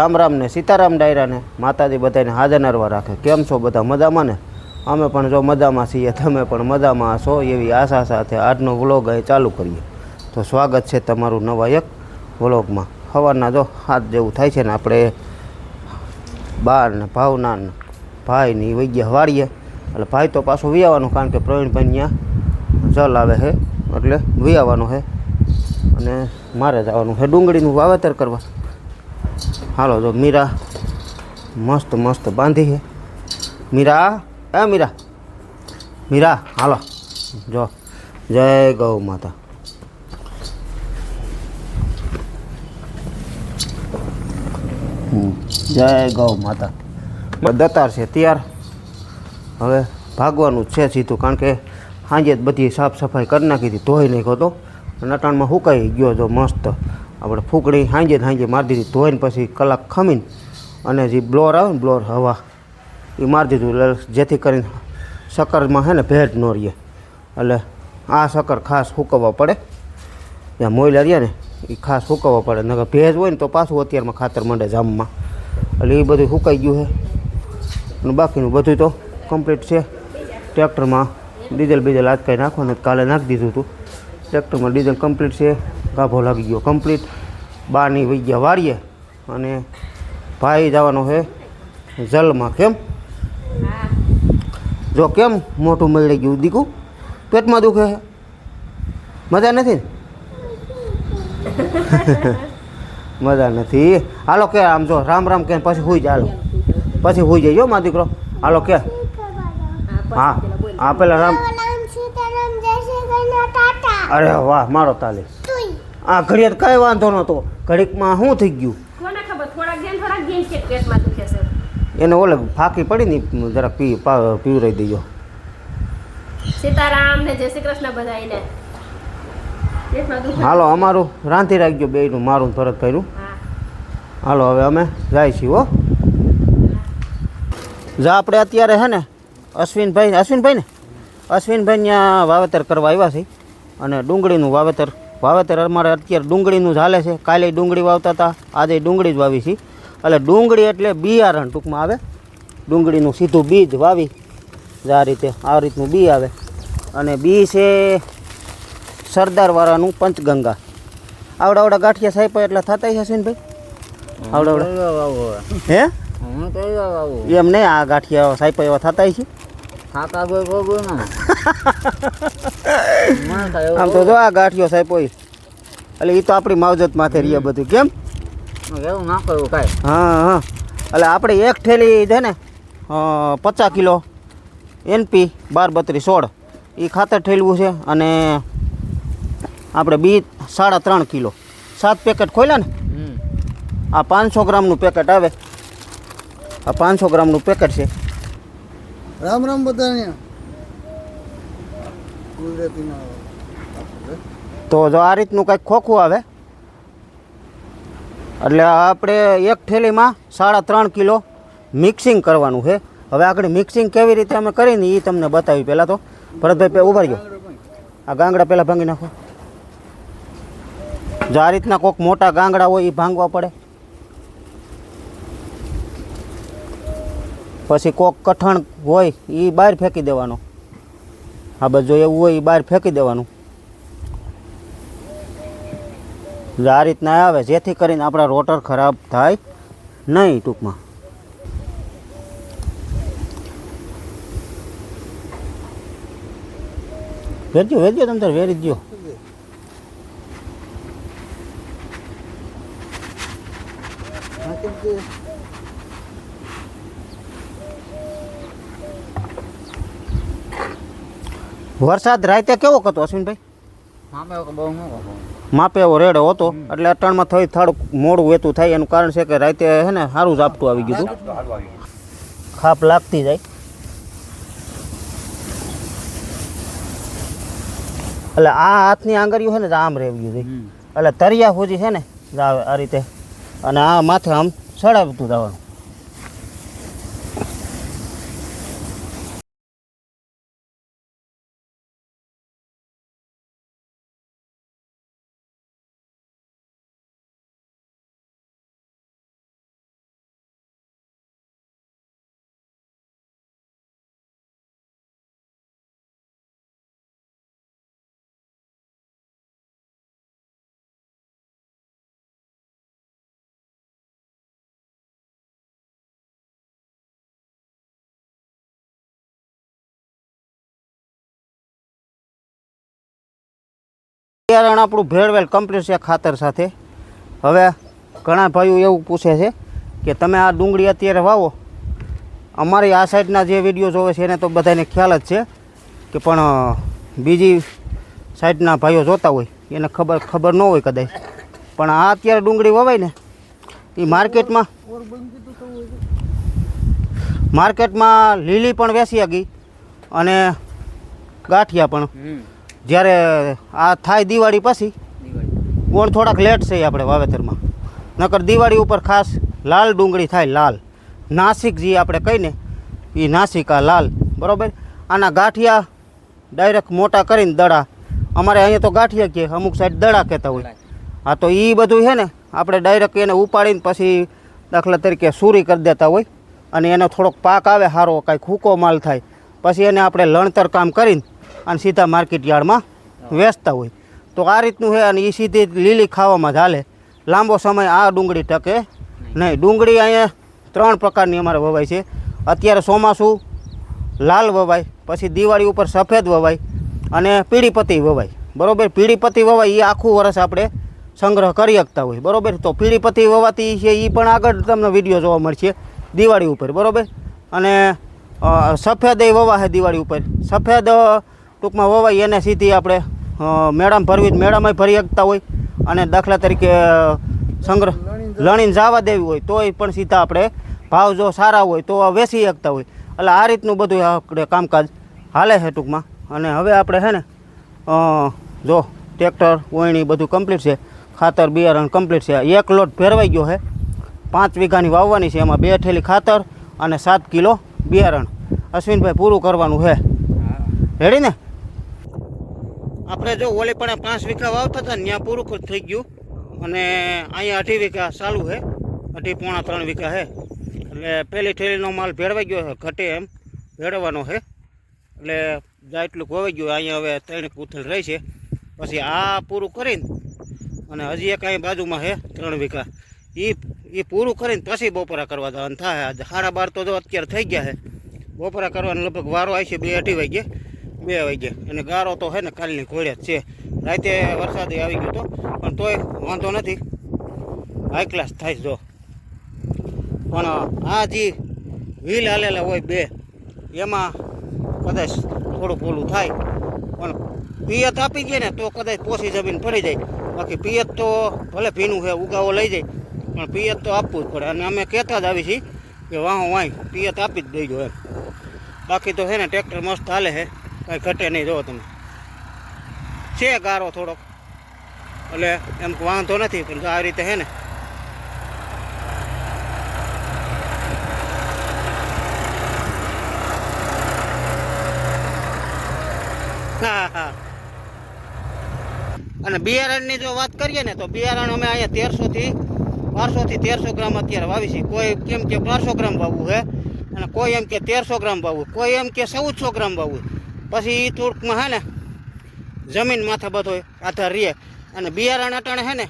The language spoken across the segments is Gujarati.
રામ રામને સીતારામ ડાયરાને માતાજી બધાને હાજર નરવા રાખે. કેમ છો બધા મજામાં ને? અમે પણ જો મજામાં છીએ, તમે પણ મજામાં છો એવી આશા સાથે આજનો વ્લોગ અહીં ચાલુ કરીએ. તો સ્વાગત છે તમારું નવા એક વ્લોગમાં. સવારના જો હાથ જેવું થાય છે ને આપણે બાર ને ભાવના ને ભાઈ ને વાળીએ એટલે ભાઈ તો પાછું વિયાવાનું કારણ કે પ્રવીણભાઈ ત્યાં જલ આવે છે, એટલે વિયાવાનું છે. અને મારે જવાનું છે ડુંગળીનું વાવેતર કરવા. હાલો જો મીરા મસ્ત મસ્ત બાંધી છે મીરા એ મીરા મીરા હાલો જો જય ગૌ માતા હમ, જય ગૌ માતા દતાર છે તૈયાર હવે ભાગવાનું જ છે સીધું કારણ કે સાંજે જ બધી સાફ સફાઈ કરી નાખી હતી ધોઈ નાખ્યો તો નટાણમાં સુકાઈ ગયો જો મસ્ત. આપણે ફૂકડી હાંજે સાંજે મારી દીધી ધોઈને પછી કલાક ખમીને અને જે બ્લોર આવે ને બ્લોર હવા, એ મારી દીધું. જેથી કરીને શક્કરમાં છે ને ભેજ ન રહીએ એટલે આ શક્કર ખાસ સૂકવવા પડે. ત્યાં મોઈલા રહ્યા ને, એ ખાસ સૂકવવા પડે. નકર ભેજ હોય ને તો પાછું અત્યારમાં ખાતર માંડે જામમાં. એટલે એ બધું સુકાઈ ગયું છે અને બાકીનું બધું તો કમ્પ્લીટ છે. ટ્રેક્ટરમાં ડીઝલ બીઝલ આજ કાંઈ નાખવાનું. કાલે નાખી દીધું હતું. ટ્રેક્ટરમાં ડીઝલ કમ્પ્લીટ છે. ગાભો લાગી ગયો. કમ્પ્લીટ બારની વહી ગયા વાળીએ અને ભાઈ જવાનો છે જલમાં. કેમ? જો કેમ મોટું મળી ગયું દીકું? પેટમાં દુખે છે? મજા નથી મજા નથી. હાલો કે આમ જો રામ રામ કે પછી હોઈ જાય હાલો. પછી હોઈ જાય જો મા દીકરો. હાલો કે. હા હા પેલા રામ અરે વાહ મારો તાલી. આ ઘડિયાળ કઈ વાંધો નહોતો. ઘડીકમાં શું થઈ ગયું? કોને ખબર? થોડાક જેમ થોડાક જેમ છે પેટમાં દુખે છે. એને ઓલે ફાંકી પડી ને જરાક પી પીવરાઈ દેજો. સીતારામ ને જય શ્રી કૃષ્ણ બધાઈને હાલો અમારું રાંધી રાખજો બેયનું મારું ફરજ કર્યું હાલો હવે અમે જાય છીએ હો. જા આપણે અત્યારે હે ને અશ્વિનભાઈ અશ્વિનભાઈ ને? અશ્વિનભાઈ ત્યાં વાવેતર કરવા આવ્યા છે. અને ડુંગળીનું વાવેતર વાવેતર અમારે અત્યારે ડુંગળીનું જ હાલે છે. કાલે ડુંગળી વાવતા હતા આજે ડુંગળી જ વાવી છે. એટલે ડુંગળી એટલે બિયારણ ટૂંકમાં આવે. ડુંગળીનું સીધું બીજ વાવી. જે આ રીતે આ રીતનું બી આવે. અને બી છે સરદારવાળાનું પંચગંગા. આવડા આવડા ગાંઠિયા સાહેબ એટલે થતા છે અશ્વિનભાઈ આવડા આવડા. હે? એમ નહીં આ ગાંઠિયા સાહેબ એવા થતા છે ખાતા કોઈ ભોગવું ના? મને તો એવું આમ તો જો આ ગાંઠિયો સાહેબ હોય એટલે એ તો આપણી માવજત માથે રહીએ બધું. કેમ? એવું ના કરવું કાંઈ. હા હા. એટલે આપણે એક ઠેલી છે ને પચાસ કિલો એનપી બાર બત્રીસ સોળ. એ ખાતર ઠેલવું છે અને આપણે બી સાડા ત્રણ કિલો. સાત પેકેટ ખોલ્યા ને? આ પાંચસો ગ્રામનું પેકેટ આવે. આ પાંચસો ગ્રામનું પેકેટ છે. રામ રામ કુદરતીના તો જો આ રીતનું કંઈક ખોખું આવે. એટલે આપણે એક થેલીમાં સાડા ત્રણ કિલો મિક્સિંગ કરવાનું છે. હવે આગળ મિક્સિંગ કેવી રીતે અમે કરીને એ તમને બતાવી પહેલાં તો. ભરતભાઈ ઊભા રહ્યો. આ ગાંગડા પહેલાં ભાંગી નાખો. જો આ રીતના કોઈક મોટા ગાંગડા હોય એ ભાંગવા પડે. પછી કોક કઠણ હોય એ બહાર ફેંકી દેવાનો. આ બધું એવું હોય એ બહાર ફેંકી દેવાનું. આ રીતના આવે, જેથી કરીને આપણા રોટર ખરાબ થાય નહીં ટૂંકમાં. વેરજો વેરજો તમે તારે, વેરી જ દ્યો વરસાદ રાતે કેવો હતો અશ્વિનભાઈ? માપે એવો રેડો હતો. એટલે અટાણમાં થઈ થડ મોડું વેતું થાય એનું કારણ છે કે રાતે હે ને સારું ઝાપટું આવી ગયું ખાપ લાગતી જાય. એટલે આ હાથની આંગળીઓ છે ને આમ રહેવી જોઈએ એટલે તરિયા હોજી છે ને આ રીતે. અને આ માથે આમ ચડાવતું જવાનું. બિયારણ આપણું ભેળવેલ કમ્પ્લીટ છે ખાતર સાથે. હવે ઘણા ભાઈઓ એવું પૂછે છે કે તમે આ ડુંગળી અત્યારે વાવો. અમારી આ સાઈડના જે વીડિયો જોવે છે એને તો બધાને ખ્યાલ જ છે કે પણ બીજી સાઈડના ભાઈઓ જોતા હોય, એને ખબર ખબર ન હોય કદાચ. પણ આ અત્યારે ડુંગળી વવાય ને, એ માર્કેટમાં માર્કેટમાં લીલી પણ વેસી ગઈ અને ગાંઠિયા પણ. જ્યારે આ થાય દિવાળી પછી ગોળ થોડાક લેટ છે આપણે વાવેતરમાં. નકર દિવાળી ઉપર ખાસ લાલ ડુંગળી થાય લાલ. નાસિક જે આપણે કહીને એ નાસિક આ લાલ. બરાબર? આના ગાંઠિયા ડાયરેક્ટ મોટા કરીને દડા. અમારે અહીંયા તો ગાંઠિયા કહે અમુક સાઈડ દડા કહેતા હોય. હા તો એ બધું છે ને, આપણે ડાયરેક્ટ એને ઉપાડીને પછી દાખલા તરીકે સૂરી કરી દેતા હોય. અને એનો થોડોક પાક આવે સારો કાંઈક હૂકો માલ થાય. પછી એને આપણે લણતર કામ કરીને અને સીધા માર્કેટ યાર્ડમાં વેચતા હોય. તો આ રીતનું છે અને એ સીધી લીલી ખાવામાં ચાલે લાંબો સમય આ ડુંગળી ટકે નહીં. ડુંગળી અહીંયા ત્રણ પ્રકારની અમારે વવાય છે. અત્યારે ચોમાસું, લાલ વવાય, પછી દિવાળી ઉપર સફેદ વવાય અને પીળી વવાય. બરોબર? પીળી વવાય એ આખું વર્ષ આપણે સંગ્રહ કરી શકતા હોય. બરોબર? તો પીળી વવાતી છે એ પણ આગળ તમને વીડિયો જોવા મળશે દિવાળી ઉપર. બરોબર? અને સફેદ વવા છે દિવાળી ઉપર. સફેદ ટૂંકમાં વવાય એને સીધી આપણે મેડમ મેળામાં ભરવી મેળામાં ભરી શકતા હોય અને દાખલા તરીકે સંગ્રહ લણીને જવા દેવી હોય તોય પણ સીધા આપણે ભાવ જો સારા હોય તો વેચી શકતા હોય. એટલે આ રીતનું બધું આપણે કામકાજ હાલે છે ટૂંકમાં. અને હવે આપણે છે ને જો ટ્રેક્ટર ઓયણી બધું કમ્પ્લીટ છે ખાતર બિયારણ કમ્પ્લીટ છે. એક લોટ ફેરવાઈ ગયો છે. પાંચ વીઘાની વાવવાની છે. એમાં બે થેલી ખાતર અને સાત કિલો બિયારણ. અશ્વિનભાઈ પૂરું કરવાનું છે. રેડી ને? આપણે જો ઓલી પણ પાંચ વીઘા વાવતા હતા ત્યાં પૂરું થઈ ગયું. અને અહીંયા અઢી વીઘા ચાલુ છે. અઢી પોણા ત્રણ વીઘા છે. એટલે પહેલી થેલીનો માલ ભેળવાઈ ગયો છે, ઘટે એમ. ભેળવવાનો છે. એટલે જાય એટલું ગોવાઈ ગયું. અહીંયા હવે ત્રણ પૂથલ રહી છે. પછી આ પૂરું કરીને અને હજી એક અહીં બાજુમાં છે, ત્રણ વીઘા. એ એ પૂરું કરીને પછી બપોરા કરવા જવાનું. થાય સાડા બાર તો જો અત્યારે થઈ ગયા છે. બપોરા કરવાનો લગભગ વારો આવી છે, બે અઢી વાગે બે વાગે અને ગારો તો છે ને કાલની ઘોડે જ છે. રાતે વરસાદ આવી ગયો તો, પણ તોય વાંધો નથી. હાઈ ક્લાસ થાય જો. પણ આ જે વ્હીલ હાલેલા હોય બે, એમાં કદાચ થોડુંક ઓલું થાય. પણ પિયત આપી દે ને તો કદાચ પોસી જમીન પડી જાય. બાકી પિયત તો ભલે ભીનું છે ઉગાવો લઈ જાય. પણ પિયત તો આપવું જ પડે. અને અમે કહેતા જ આવી છીએ કે વાહ વાય પિયત આપી જ દેજો એમ. બાકી તો છે ને ટ્રેક્ટર મસ્ત હાલે છે કાંઈ ઘટે નહીં, જો તમે. છે ગારો થોડોક. એટલે એમ વાંધો નથી, પણ જો આ રીતે હે ને. હા હા. અને બિયારણની જો વાત કરીએ ને, તો બિયારણ અમે અહીંયા તેરસોથી, બારસોથી તેરસો ગ્રામ અત્યારે વાવી છીએ. કોઈ કેમ કે બારસો ગ્રામ વાવવું છે અને કોઈ એમ કે તેરસો ગ્રામ વાવવું. કોઈ એમ કે ચૌદસો ગ્રામ વાવવું. પછી એ ટૂંકમાં હે ને, જમીન માથા બધો આધાર રહે. અને બિયારણ અટાણે છે ને,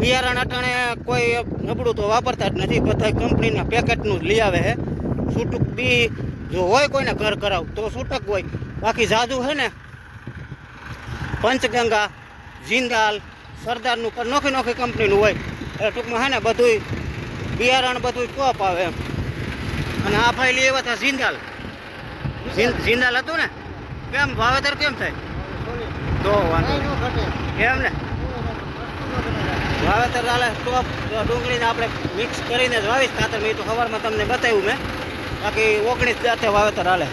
બિયારણ અટાણે કોઈ નબળું તો વાપરતા જ નથી. બધા કંપનીના પેકેટનું જ લઈ આવે છે છૂટક બી જો હોય કોઈને ઘર કરાવ, તો છૂટક હોય. બાકી જાદુ છે ને, પંચગંગા, જિંદાલ, સરદારનું નોખી નોખી કંપનીનું હોય. એટલે ટૂંકમાં હે ને, બધુંય બિયારણ બધું ટોપ આવે એમ. અને આ ફાઇલ એવા હતા જિંદાલ. જિંદાલ હતું ને કેમ, વાવેતર કેમ થાય? તો વાંધો કેમ ને? વાવેતર ચાલે ટોપ ડુંગળીને આપણે મિક્સ કરીને જ વાવીશ. ખાતર મેં તો સવારમાં તમને બતાવ્યું મેં. બાકી ઓગણીસ જાતે વાવેતર હાલે.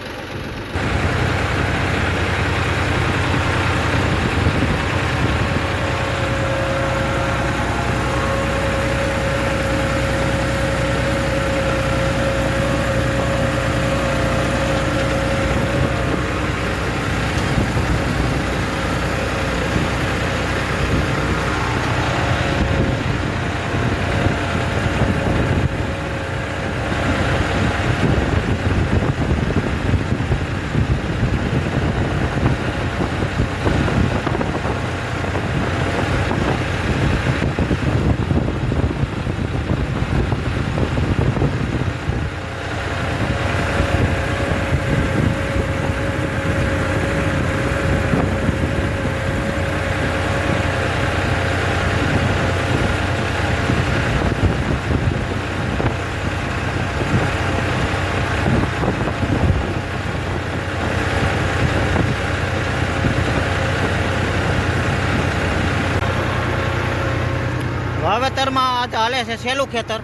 વાવેતરમાં હાલે છે સેલું ખેતર.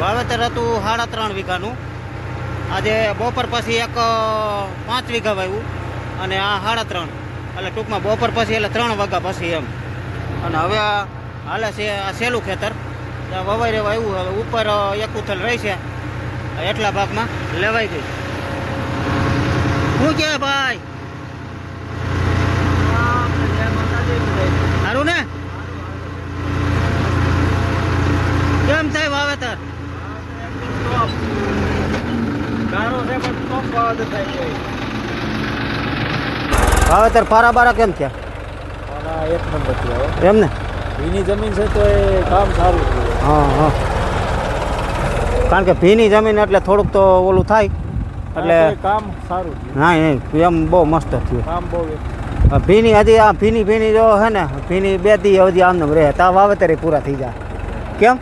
વાવેતર હતું સાડા ત્રણ વીઘાનું. આજે બપોર પછી એક પાંચ વીઘા વાવ્યું અને આ સાડા ત્રણ. એટલે ટૂંકમાં બપોર પછી એટલે ત્રણ વાગ્યા પછી એમ. અને હવે હાલે છે આ સેલું ખેતર. ત્યાં વવાઈ રહેવા આવ્યું હવે ઉપર એક ઉથલ રહી છે. એટલા ભાગમાં લેવાઈ ગઈ. શું કે ભાઈ? સારું ને? કેમ થાય વાવેતર? વાવેતર પારા બારા કેમ થયા? એક નંબર થયા એમ ને? ભીની જમીન છે તો એ કામ સારું થયું હા હા. કારણ કે ભીની જમીન એટલે થોડુંક તો ઓલું થાય. એટલે કામ સારું છે. ના એમ બહુ મસ્ત થયું. કામ બહુ ભીની હજી આ ભીની ભીની જો હે ને ભીની બે દી હજી આમને રહે. તા વાવેતરે પૂરા થઈ જાય કેમ?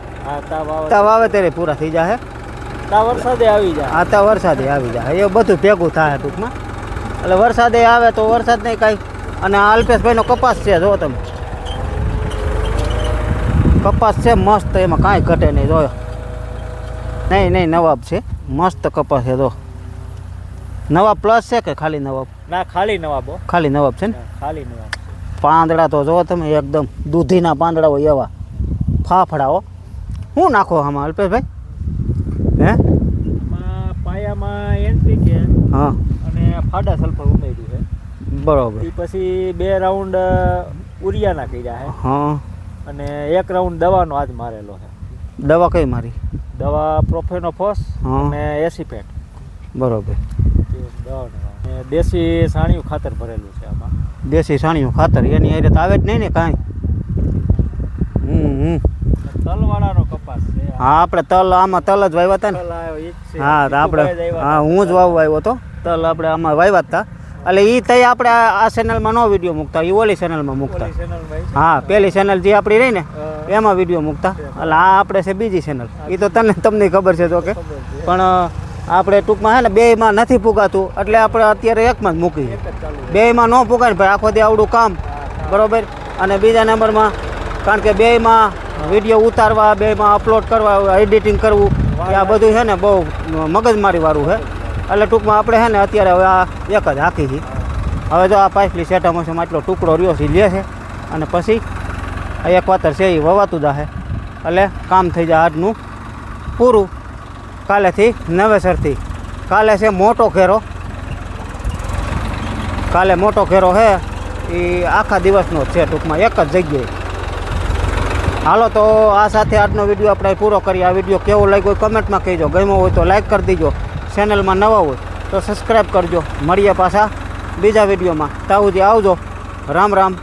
તા વાવેતરે પૂરા થઈ જાય તા વરસાદે આવી જાય આ તા વરસાદે આવી જાય એ બધું ભેગું થાય ટૂંકમાં. એટલે વરસાદે આવે તો વરસાદ નહીં કાંઈ. અને આ અલ્પેશભાઈનો કપાસ છે જો તમે. કપાસ છે મસ્ત. એમાં કાંઈ ઘટે નહીં જોયો. નહીં નહીં નવાબ છે. મસ્ત કપાસ છે જો. નવાબ પ્લસ છે કે ખાલી નવાબ ના ખાલી નવાબ ખાલી નવાબ છે ને? ખાલી નવાબ પાંદડા તો જો તમે એકદમ દૂધીના પાંદડા હોય એવા. ફાફડાઓ શું નાખો આમાં અલ્પેશભાઈ? હે? પાયામાં એનપીકે હા. અને ફાડા સલ્ફર ઉમેર્યું છે. બરોબર. એ પછી બે રાઉન્ડ ઉરિયાના કર્યા છે. હા. અને એક રાઉન્ડ દવાનો આજ મારેલો છે. દવા કઈ મારી? દવા પ્રોફેનોફોસ. અને એસીપેટ. બરોબર. દેશી સાણિયું ખાતર ભરેલું છે આમાં. દેશી સાણિયું ખાતર એની હારે તો આવે જ નહીં ને કાંઈ. હમ હમ. તલવાળાનો કપાસ છે હા આપણે તલ આમાં તલ જ વાવ્યા હતા ને. હા તો આપણે હા હું જ વાવવા આવ્યો હતો તલ આપણે આમાં વાવ્યા હતા એટલે એ તઈ આપણે આ ચેનલમાં નો વીડિયો મૂકતા એ ઓલી ચેનલમાં મૂકતા. હા પેલી ચેનલ જે આપણી રહી ને એમાં વીડિયો મૂકતા. એટલે આ આપણે છે બીજી ચેનલ એ તો તને તમને ખબર છે તો કે. પણ આપણે ટૂંકમાં છે ને બેયમાં નથી પુગાતું. એટલે આપણે અત્યારે એકમાં જ મૂકી એક જ બેયમાં ન પુગાય ને ભાઈ આખો દે આવડું કામ. બરોબર? અને બીજા નંબરમાં કારણ કે બેયમાં વીડિયો ઉતારવા બેયમાં અપલોડ કરવા એડિટિંગ કરવું આ બધું છે ને બહુ મગજમારી વાળું છે. એટલે ટૂંકમાં આપણે છે ને અત્યારે હવે આ એક જ હાકી છીએ. હવે જો આ પાછલી સેટામાં આટલો ટુકડો રહ્યો છે લે છે. અને પછી એક વાતર છે એ વવાતું જાહે. એટલે કામ થઈ જાય આજનું પૂરું. કાલેથી નવેસરથી. કાલે છે મોટો ઘેરો. કાલે મોટો ઘેરો છે એ આખા દિવસનો જ છે ટૂંકમાં, એક જ જગ્યાએ. હાલો તો આ સાથે આજનો વીડિયો આપણે પૂરો કરીએ. આ વીડિયો કેવો લાગ્યો હોય કમેન્ટમાં કહેજો. ગમ્યો હોય તો લાઈક કરી દીજો. ચેનલમાં નવા હોય તો સબસ્ક્રાઈબ કરજો. મળીએ પાછા બીજા વિડીયોમાં. તાઉજી આવજો. રામ રામ.